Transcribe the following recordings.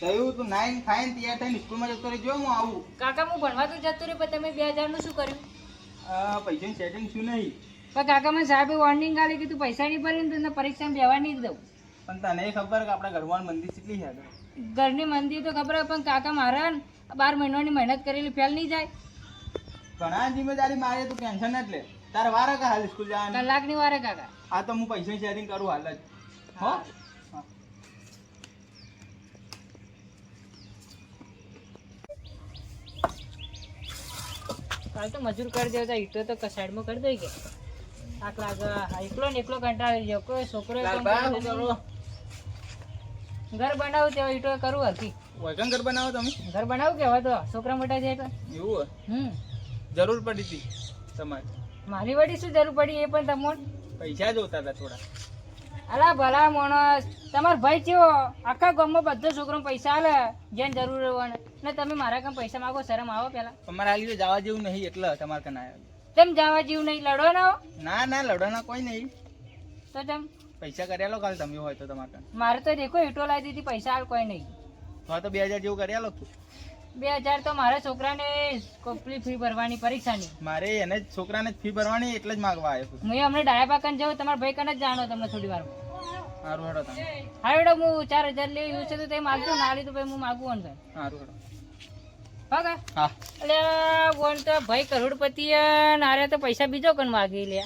થયું તું નાઈન ખાઈને તૈયાર થઈને સ્કૂલમાં જતો રહેજો હું આવું. કાકા હું ભણવા તો જતો રહ્યો પણ તમે બે હજારનું શું કર્યું? પૈસાની સેટિંગ શું નહીં. પણ કાકા મને સાહેબે વોર્નિંગ આલી કે તું પૈસા નહીં ભરી ને તને પરીક્ષામાં બેવા નહીં દઉં. પણ તને ખબર કે આપણા ઘરમાં મંદિર કેટલી છે ઘરની મંદિર તો ખબર પણ કાકા મારા બાર મહિનાની મહેનત કરેલી ફેલ નહીં જાય. ઘણા જિમ્મેદારી મારે તું ટેન્શન જ લે તારે વારે કા હાલ સ્કૂલ જવાનું? કલાકની વારે કાકા. આ તો હું પૈસાની સેટિંગ કરું હાલ જ. હો. કાલ તો મજૂર કરી દેવતા ઈટો તો સાઈડમાં કરી દઈ કે આખ લાગે એકલો ને એકલો કંટાળી ગયો કોઈ છોકરો? ઘર બનાવું તેવા ઈટો કરું હતી. વજન ઘર બનાવો તમે? ઘર બનાવું કે હવે તો છોકરા મોટા છે એટલે એવું? હમ. જરૂર પડી હતી તમારે? મારી વડી શું જરૂર પડી એ પણ તમને? પૈસા જોતા હતા થોડા. અલા ભલા માણસ. તમાર ભાઈ ચેવો આખા ગામમાં બધો છોકરો પૈસા આલે જેને જરૂર હોય ને ને તમે મારા કામ પૈસા માગો શરમ આવો પેલા. તમારે તો જવા જેવું નહીં એટલે તમારે કને આવ્યો. તેમ જવા જેવું નહીં લડો ના ના ના ના લડવાના કોઈ નહીં. તો તેમ. પૈસા કર્યા લો કાલ તમે હોય તો તમારે મારે તો દેખો ઈટો લાવી દીધી પૈસા આલ કોઈ નહીં. હા તો બે હજાર જેવું કર્યા લો તું બે હજાર તો મારા છોકરાને કોપલી ફી ભરવાની પરીક્ષાની. મારે એને છોકરાને જ ફી ભરવાની એટલે જ માગવા આવ્યો છું. હું હમણાં ડાયા પાકન જાઉં તમારા ભાઈ કને જ જાણો તમને થોડી વાર. સારું હેડો તમે. હા ચાર હજાર લઈ આવ્યું છે તો તે માગજો ના લીધું ભાઈ હું માગું ને સારું હેડો. હા એટલે બોન તો ભાઈ કરોડપતિ ને આરે તો પૈસા બીજો કણ માગી લે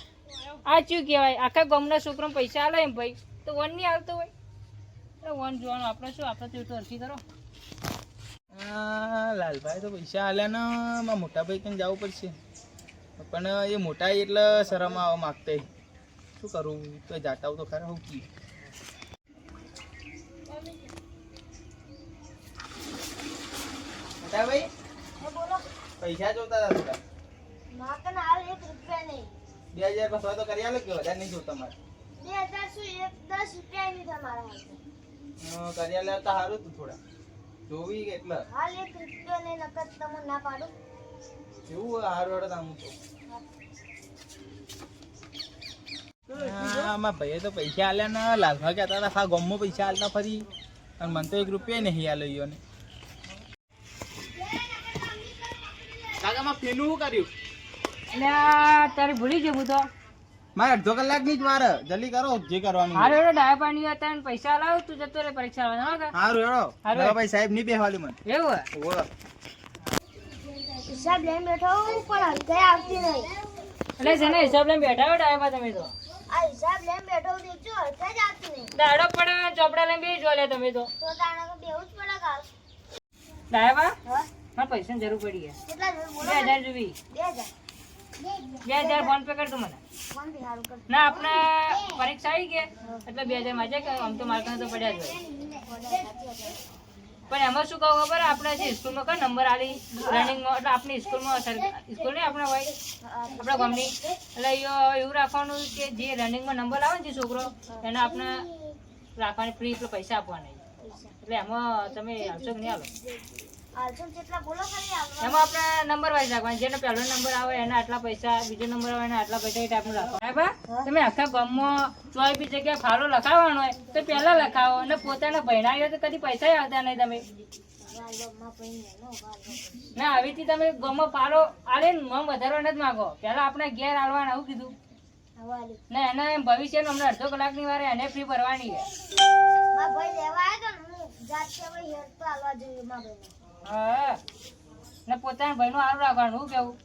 આ શું કહેવાય? આખા ગામના છોકરો પૈસા આલે એમ ભાઈ. તો વન નહીં આવતો હોય. વન જોવાનું આપણે શું આપણે તો અરજી કરો. લાલભાઈ તો પૈસા આલ્યા ને મારા મોટાભાઈ કઈ જવું પડશે. પણ એ મોટા એટલે શરમ આવવા માગતે. શું કરું? તો જાતા તો ખરા હું કી? મોટા પૈસા જોતા હતા બે હજાર બસો તો કરી આલો કે વધારે નહીં જોતા મારે? અ, કરી આલે તો સારું તું થોડા. જોવી કે એટલે? એવું હાર વાળો તામું તો? આમાં ભાઈએ તો પૈસા આલ્યા ને લાલમાં કહેતા હતા હા ગમમાં પૈસા આલતા ફરી. અને મને તો એક રૂપિયા નહીં આલો યો ને કાકામાં પેલું શું કર્યું? એટલે તારે ભૂલી જવું તો. મારે અડધો કલાકની જ વાર. જલ્દી કરો જે કરવાનું હારો એડો ડાયા પાણી હતા ને પૈસા લાવ તું જતો રે પરીક્ષા હો કા? સારું હેડો. હારું. ભાઈ સાહેબ નહીં બેહવાલી મને. એવું હે? નહીં. એટલે છે ને હિસાબ લઈને બેઠા હો ડાયા તમે તો દાડો પડે ચોપડા લઈને બે જો લે તમે તો ડાયામાં? મારે પૈસાની જરૂર પડી ગયા બે હજાર જોવી બે હજાર ફોન પે કરતો મને. ના, આપણે પરીક્ષા આવી ગઈ એટલે બે હજારમાં આમ તો માર્ક તો પડ્યા જ પણ એમાં શું કહું ખબર? આપણે જે સ્કૂલમાં કયો નંબર આલી? રનિંગમાં એટલે આપણી સ્કૂલમાં સ્કૂલ નહીં આપણે હોય, આપણા ગામની. એટલે એવું રાખવાનું કે જે રનિંગમાં નંબર આવે ને જે છોકરો, એને આપણે રાખવાની ફ્રી પૈસા આપવાના એટલે એમાં તમે આવશો કે નહીં આવો એમાં આપણે નંબર વાઇઝ રાખવાનું. જેનો પહેલો નંબર આવે એના આટલા પૈસા બીજો નંબર આવે એના આટલા પૈસા એ ટાઈપનું રાખવાનું. બરાબર? તમે આખા ગામમાં ચોય બી જગ્યાએ ફાળો લખાવવાનો હોય તો પહેલા લખાવો અને પોતાના ભણાવ્યો તો કદી પૈસા આવતા નહીં તમે. ના આવીથી તમે ગામમાં ફાળો આલે મમ વધારવા નથી માંગો. પહેલા આપણે ઘેર આલવાના આવું કીધું. ને એને એમ ભવિષ્યનું હમણાં અડધો કલાકની વારે એને ફ્રી ભરવાની છે. હા. ને પોતાના ભાઈનું હારું રાખવાનું શું કેવું?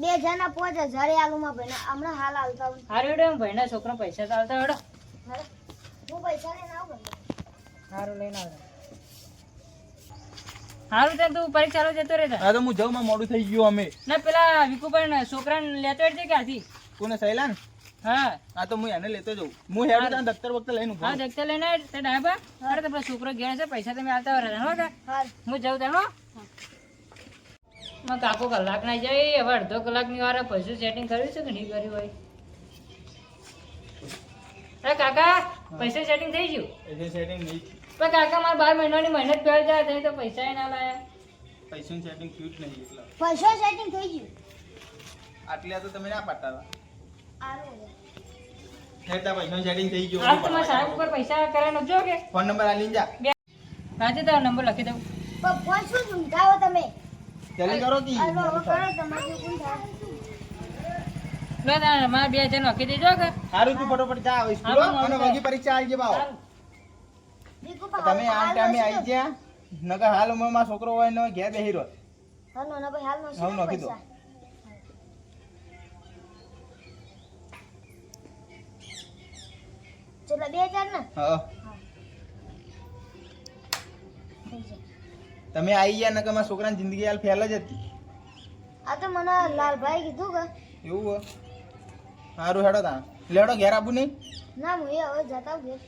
બે હજાર ના પાંચ હજાર આલુમાં ભાઈ હમણાં હાલ આવતા હારું એમ ભાઈના છોકરો પૈસા તો હેડો. હું પૈસા લઈને આવું હારું લઈને આવું સારું ત્યાં તું પરીક્ષા આલવા જતો રહેતા. હા તો હું જાઉં મોડું થઈ ગયું અમે. ના પેલા વિકુભાઈ ને છોકરાને લેતો હેડજે ક્યાંથી? કોને સહેલા ને? હા. હા તો હું એને લેતો જઉં. હું હેડું ત્યાં દફતર વખતે લઈને ઊભો હા દફતર લઈને તે ડાબા અરે તો છોકરો ઘેર છે પૈસા તમે આવતા રહે હો કા હું જાઉં હો. માં કાકો કલાક ના જાય હવે અડધો કલાકની વાર પૈસા સેટિંગ કર્યું છે કે નહીં કર્યું હોય? અરે કાકા પૈસા સેટિંગ થઈ ગયું? પૈસા સેટિંગ નહીં. પણ કાકા મારે બાર મહિનાની મહેનત પહેલ જાય થઈ તો પૈસા ના લાયા. પૈસાનું સેટિંગ થયું જ નહીં એટલે. પૈસા સેટિંગ થઈ ગયું. આટલા તો તમે ના પાડતા હતા. ફોન નંબર આલી જા. આજે તારો નંબર લખી દઉં. ફોન શું ઝૂમતાવો તમે? જલ્દી કરો કી? કરો તમારે શું થાય? લો મારા બે હજાર લખી દેજો કે. સારું તું ફટોફટ જા હવે સ્કૂલ અને વગી પરીક્ષા આવી ગયા બાવ તમે આ ટાઈમે આવી ગયા. નકર હાલ ઉંમરમાં છોકરો હોય ને ઘેર બેહી રહ્યો. હાલ નો, ભાઈ હાલ નો હાલ દો. ચલો બે હજાર ને? હા. તમે આવી ગયા નકર મારા છોકરાની જિંદગી હાલ ફેલ જ હતી. આ તો મને લાલભાઈ કીધું કે. એવું હોય સારું હેડો તા લેડો ઘેર આપું નહીં? ના હું એ હવે જતા આવું ઘેર.